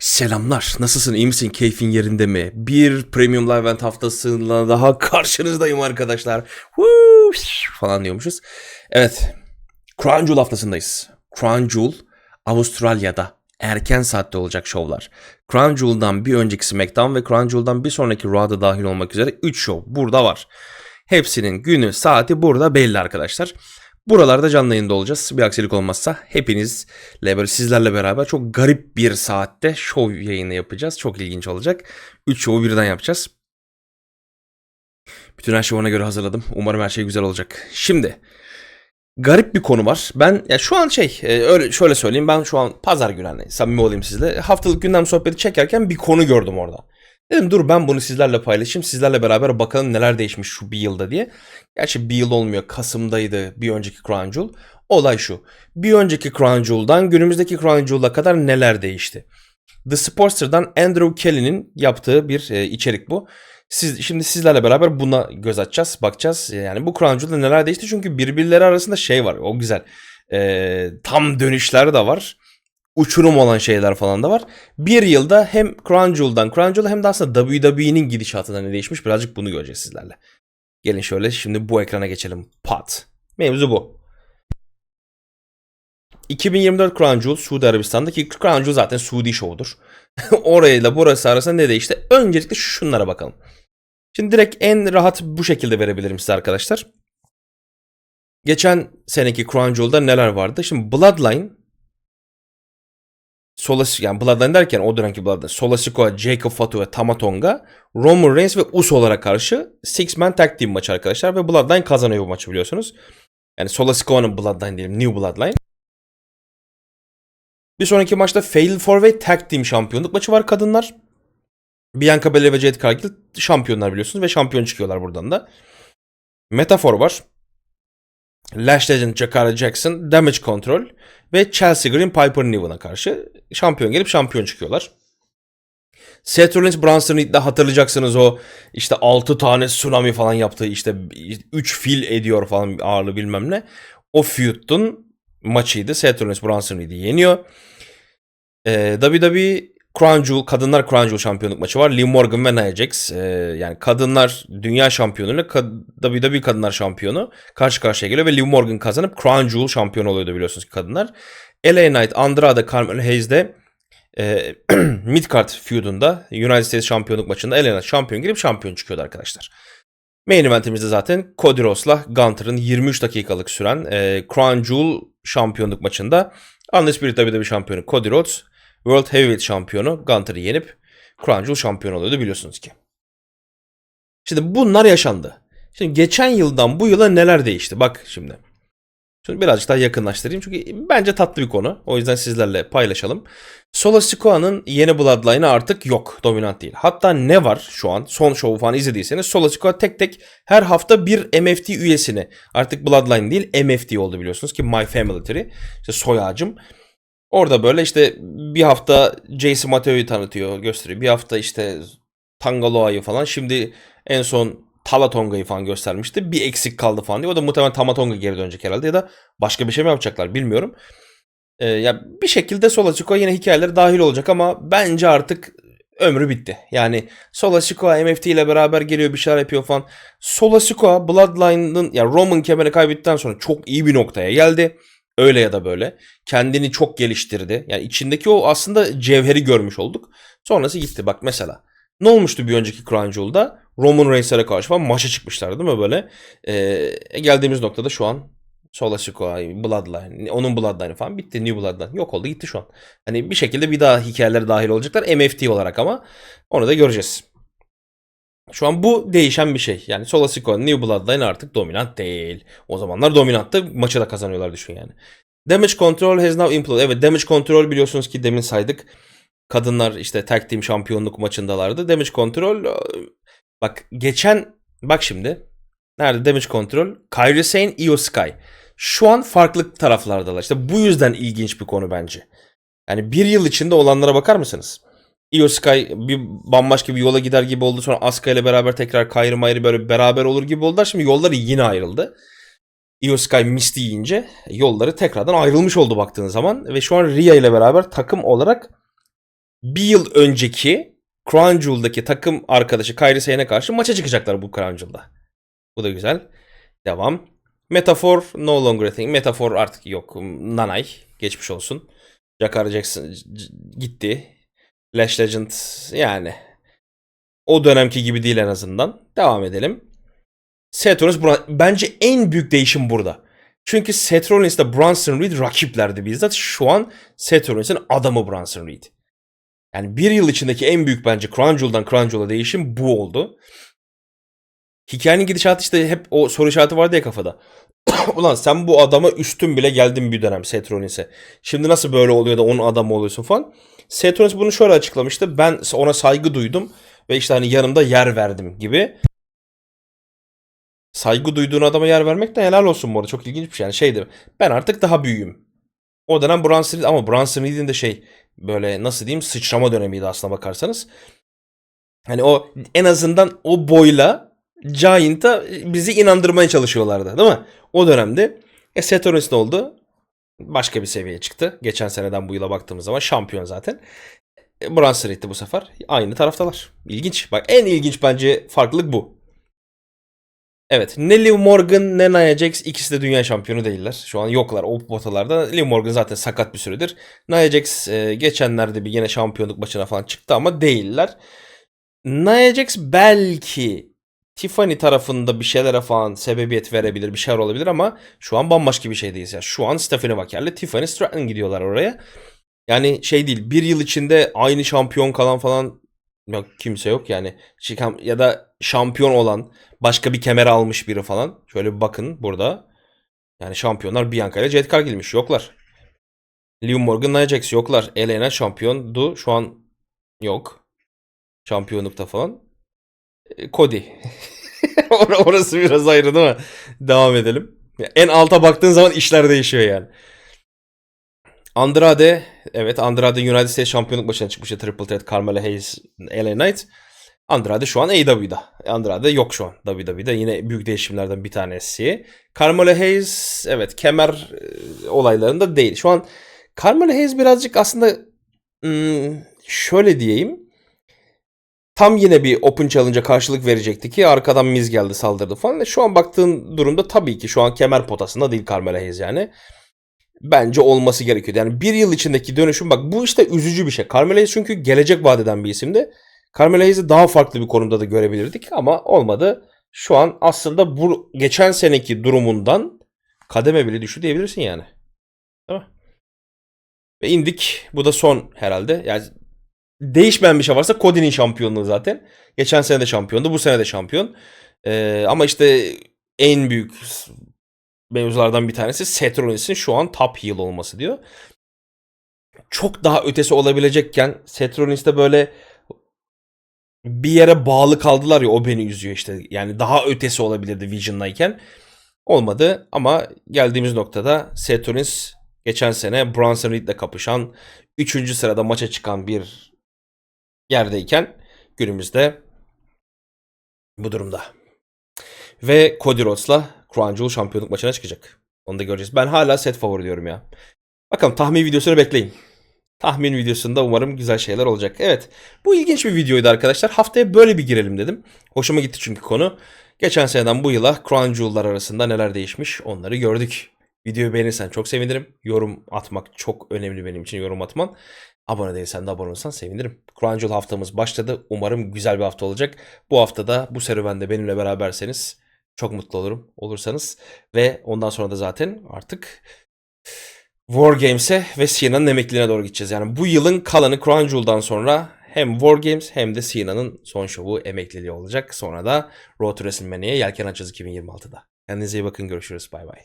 Selamlar. Nasılsın? İyi misin? Keyfin yerinde mi? Bir Premium Live Event haftasıyla daha karşınızdayım arkadaşlar. Woo! falan diyormuşuz. Evet. Crown Jewel haftasındayız. Crown Jewel Avustralya'da erken saatte olacak şovlar. Crown Jewel'dan bir önceki SmackDown ve Crown Jewel'dan bir sonraki Raw'da dahil olmak üzere 3 şov burada var. Hepsinin günü, saati burada belli arkadaşlar. Buralarda canlı yayında olacağız. Bir aksilik olmazsa hepinizle böyle sizlerle beraber çok garip bir saatte şov yayını yapacağız. Çok ilginç olacak. 3 şovu birden yapacağız. Bütün her şeyi ona göre hazırladım. Umarım her şey güzel olacak. Şimdi garip bir konu var. Ben ya şu an şey e, öyle şöyle söyleyeyim ben şu an pazar günü hani samimi olayım sizle. Haftalık gündem sohbeti çekerken bir konu gördüm orada. Dedim dur ben bunu sizlerle paylaşayım. Sizlerle beraber bakalım neler değişmiş şu bir yılda diye. Gerçi bir yıl olmuyor. Kasım'daydı bir önceki Crown Jewel. Olay şu. Bir önceki Crown Jewel'dan günümüzdeki Crown Jewel'a kadar neler değişti? The Sportster'dan Andrew Kelly'nin yaptığı bir e, içerik bu. Siz, şimdi sizlerle beraber buna göz atacağız, bakacağız. Yani bu Crown Jewel'da neler değişti? Çünkü birbirleri arasında şey var, o güzel. E, tam dönüşler de var uçurum olan şeyler falan da var. Bir yılda hem Crown Jewel'dan Crown Jewel'a hem de aslında WWE'nin gidişatında ne değişmiş birazcık bunu göreceğiz sizlerle. Gelin şöyle şimdi bu ekrana geçelim. Pat. Mevzu bu. 2024 Crown Jewel Suudi Arabistan'daki Crown Jewel zaten Suudi şovudur. Orayla burası arasında ne değişti? Öncelikle şunlara bakalım. Şimdi direkt en rahat bu şekilde verebilirim size arkadaşlar. Geçen seneki Crown Jewel'da neler vardı? Şimdi Bloodline Solas yani Bloodline derken o dönemki Bloodline. Sola Sikoa, Jacob Fatu ve Tamatonga Roman Reigns ve Uso'lara karşı Six Man Tag Team maçı arkadaşlar ve Bloodline kazanıyor bu maçı biliyorsunuz. Yani Sola Sikoa'nın Bloodline diyelim. New Bloodline. Bir sonraki maçta Fatal 4-Way Tag Team şampiyonluk maçı var kadınlar. Bianca Belair ve Jade Cargill şampiyonlar biliyorsunuz ve şampiyon çıkıyorlar buradan da. Metafor var. Lash Legend Jakara Jackson, Damage Control ve Chelsea Green Piper Niven'a karşı şampiyon gelip şampiyon çıkıyorlar. Seth Rollins Bronson Reed'de hatırlayacaksınız o işte 6 tane tsunami falan yaptığı işte 3 fil ediyor falan ağırlığı bilmem ne. O feud'un maçıydı. Seth Rollins Bronson Reed'i yeniyor. Ee, WWE Crown Jewel, kadınlar Crown Jewel şampiyonluk maçı var. Liv Morgan ve Nia Jax. Ee, yani kadınlar dünya şampiyonuyla WWE kadınlar şampiyonu karşı karşıya geliyor ve Liv Morgan kazanıp Crown Jewel şampiyonu oluyordu biliyorsunuz ki kadınlar. LA Knight, Andrade, Carmelo Hayes de e, Midcard feud'unda United States şampiyonluk maçında LA Knight şampiyon girip şampiyon çıkıyordu arkadaşlar. Main eventimizde zaten Cody Rhodes'la Gunter'ın 23 dakikalık süren e, Crown Jewel şampiyonluk maçında Undisputed WWE şampiyonu Cody Rhodes World Heavyweight şampiyonu Gunter'ı yenip Crown Jewel şampiyonu oluyordu biliyorsunuz ki. Şimdi bunlar yaşandı. Şimdi geçen yıldan bu yıla neler değişti? Bak şimdi. Şimdi birazcık daha yakınlaştırayım çünkü bence tatlı bir konu. O yüzden sizlerle paylaşalım. Solo Sikoa'nın yeni Bloodline'ı artık yok. Dominant değil. Hatta ne var şu an? Son şovu falan izlediyseniz Solo Sikoa tek tek her hafta bir MFT üyesini artık Bloodline değil MFT oldu biliyorsunuz ki My Family Tree. İşte soy ağacım. Orada böyle işte bir hafta Jason Mateo'yu tanıtıyor, gösteriyor. Bir hafta işte Tangaloa'yı falan. Şimdi en son Talatonga'yı falan göstermişti. Bir eksik kaldı falan diye. O da muhtemelen Tamatonga geri dönecek herhalde ya da başka bir şey mi yapacaklar bilmiyorum. Ee, ya bir şekilde Sola Chico yine hikayeleri dahil olacak ama bence artık ömrü bitti. Yani Sola Sikoa MFT ile beraber geliyor bir şeyler yapıyor falan. Sola Sikoa Bloodline'ın ya Roman kemeri kaybettikten sonra çok iyi bir noktaya geldi. Öyle ya da böyle. Kendini çok geliştirdi. Yani içindeki o aslında cevheri görmüş olduk. Sonrası gitti. Bak mesela. Ne olmuştu bir önceki Crown Jewel'da? Roman Reigns'e karşı falan maça çıkmışlar değil mi böyle? Ee, geldiğimiz noktada şu an Sola Sikoa, Bloodline, onun Bloodline'ı falan bitti. New Bloodline yok oldu gitti şu an. Hani bir şekilde bir daha hikayelere dahil olacaklar MFT olarak ama onu da göreceğiz. Şu an bu değişen bir şey. Yani Sola Sikoa, New Bloodline artık dominant değil. O zamanlar dominanttı. Maçı da kazanıyorlar düşün yani. Damage Control has now imploded. Evet Damage Control biliyorsunuz ki demin saydık. Kadınlar işte tag team şampiyonluk maçındalardı. Damage Control bak geçen bak şimdi nerede Damage Control? Kairi Sane, Io Sky. Şu an farklı taraflardalar. İşte bu yüzden ilginç bir konu bence. Yani bir yıl içinde olanlara bakar mısınız? Io Sky bir bambaşka bir yola gider gibi oldu. Sonra Asuka ile beraber tekrar Kairi Mayri böyle beraber olur gibi oldular. Şimdi yolları yine ayrıldı. Io Sky Misty yiyince yolları tekrardan ayrılmış oldu baktığın zaman. Ve şu an Rhea ile beraber takım olarak bir yıl önceki Crown Jewel'daki takım arkadaşı Kairi Sane'e karşı maça çıkacaklar bu Crown Jewel'da. Bu da güzel. Devam. Metafor no longer a thing. Metafor artık yok. Nanay. Geçmiş olsun. Jakar Jackson gitti. Lash Legend yani o dönemki gibi değil en azından. Devam edelim. Rollins Bron- bence en büyük değişim burada. Çünkü ile Bronson Reed rakiplerdi bizzat. Şu an Seth Rollins'in adamı Bronson Reed. Yani bir yıl içindeki en büyük bence Crown Jewel'dan Crown Jewel'a değişim bu oldu. Hikayenin gidişatı işte hep o soru işareti vardı ya kafada. Ulan sen bu adama üstün bile geldin bir dönem Seth Rollins'e. Şimdi nasıl böyle oluyor da onun adamı oluyorsun falan. Seth Rollins bunu şöyle açıklamıştı. Ben ona saygı duydum ve işte hani yanımda yer verdim gibi. Saygı duyduğun adama yer vermek de helal olsun bu arada. Çok ilginç bir şey. Yani şeydi. Ben artık daha büyüğüm. O dönem Bronson Reed ama Bronson Reed'in de şey böyle nasıl diyeyim sıçrama dönemiydi aslına bakarsanız. Hani o en azından o boyla Giant'a bizi inandırmaya çalışıyorlardı değil mi? O dönemde. E Seth Rollins ne oldu? Başka bir seviyeye çıktı. Geçen seneden bu yıla baktığımız zaman şampiyon zaten. E, Reed'di bu sefer. Aynı taraftalar. İlginç. Bak en ilginç bence farklılık bu. Evet. Ne Liv Morgan ne Nia Jax ikisi de dünya şampiyonu değiller. Şu an yoklar o potalarda. Liv Morgan zaten sakat bir süredir. Nia Jax e, geçenlerde bir yine şampiyonluk maçına falan çıktı ama değiller. Nia Jax belki Tiffany tarafında bir şeylere falan sebebiyet verebilir, bir şeyler olabilir ama şu an bambaşka bir şeydeyiz ya. Şu an Stephanie Vaker'le Tiffany Stratton gidiyorlar oraya. Yani şey değil, bir yıl içinde aynı şampiyon kalan falan yok kimse yok yani. Çıkan ya da şampiyon olan başka bir kemer almış biri falan. Şöyle bir bakın burada. Yani şampiyonlar Bianca ile Jade Cargill'miş. Yoklar. Liv Morgan, Nia Jax yoklar. Elena şampiyondu. Şu an yok. Şampiyonlukta falan. E, Cody. Or- Orası biraz ayrı değil mi? Devam edelim. En alta baktığın zaman işler değişiyor yani. Andrade, evet Andrade United States şampiyonluk başına çıkmıştı. Triple Threat, Carmelo Hayes, LA Knight. Andrade şu an AEW'da. Andrade yok şu an WWE'de. Yine büyük değişimlerden bir tanesi. Carmelo Hayes, evet kemer e, olaylarında değil. Şu an Carmelo Hayes birazcık aslında hmm, şöyle diyeyim. Tam yine bir Open Challenge'a karşılık verecekti ki arkadan Miz geldi saldırdı falan. Şu an baktığın durumda tabii ki şu an kemer potasında değil Carmelo Hayes yani. Bence olması gerekiyordu. Yani bir yıl içindeki dönüşüm bak bu işte üzücü bir şey. Carmelo Hayes çünkü gelecek vadeden bir isimdi. Carmelo Hayes'i daha farklı bir konumda da görebilirdik ama olmadı. Şu an aslında bu geçen seneki durumundan kademe bile düştü diyebilirsin yani. Değil mi? Ve indik. Bu da son herhalde. Yani değişmeyen bir şey varsa Cody'nin şampiyonluğu zaten. Geçen sene de şampiyondu. Bu sene de şampiyon. Ee, ama işte en büyük mevzulardan bir tanesi Seth Rollins'in şu an top heel olması diyor. Çok daha ötesi olabilecekken Seth Rollins de böyle bir yere bağlı kaldılar ya o beni üzüyor işte. Yani daha ötesi olabilirdi Vision'dayken. Olmadı ama geldiğimiz noktada Seth Rollins geçen sene Bronson Reed'le kapışan 3. sırada maça çıkan bir yerdeyken günümüzde bu durumda. Ve Cody Rhodes'la Crown Jewel şampiyonluk maçına çıkacak. Onu da göreceğiz. Ben hala set favori diyorum ya. Bakalım tahmin videosunu bekleyin. Tahmin videosunda umarım güzel şeyler olacak. Evet bu ilginç bir videoydu arkadaşlar. Haftaya böyle bir girelim dedim. Hoşuma gitti çünkü konu. Geçen seneden bu yıla Crown Jewel'lar arasında neler değişmiş onları gördük. Videoyu beğenirsen çok sevinirim. Yorum atmak çok önemli benim için yorum atman. Abone değilsen de abone olursan sevinirim. Jewel haftamız başladı. Umarım güzel bir hafta olacak. Bu haftada bu serüvende benimle beraberseniz çok mutlu olurum olursanız. Ve ondan sonra da zaten artık War Games'e ve Cena'nın emekliliğine doğru gideceğiz. Yani bu yılın kalanı Crown Jewel'dan sonra hem War Games hem de Cena'nın son şovu emekliliği olacak. Sonra da Road to WrestleMania'ya yelken açacağız 2026'da. Kendinize iyi bakın görüşürüz bay bay.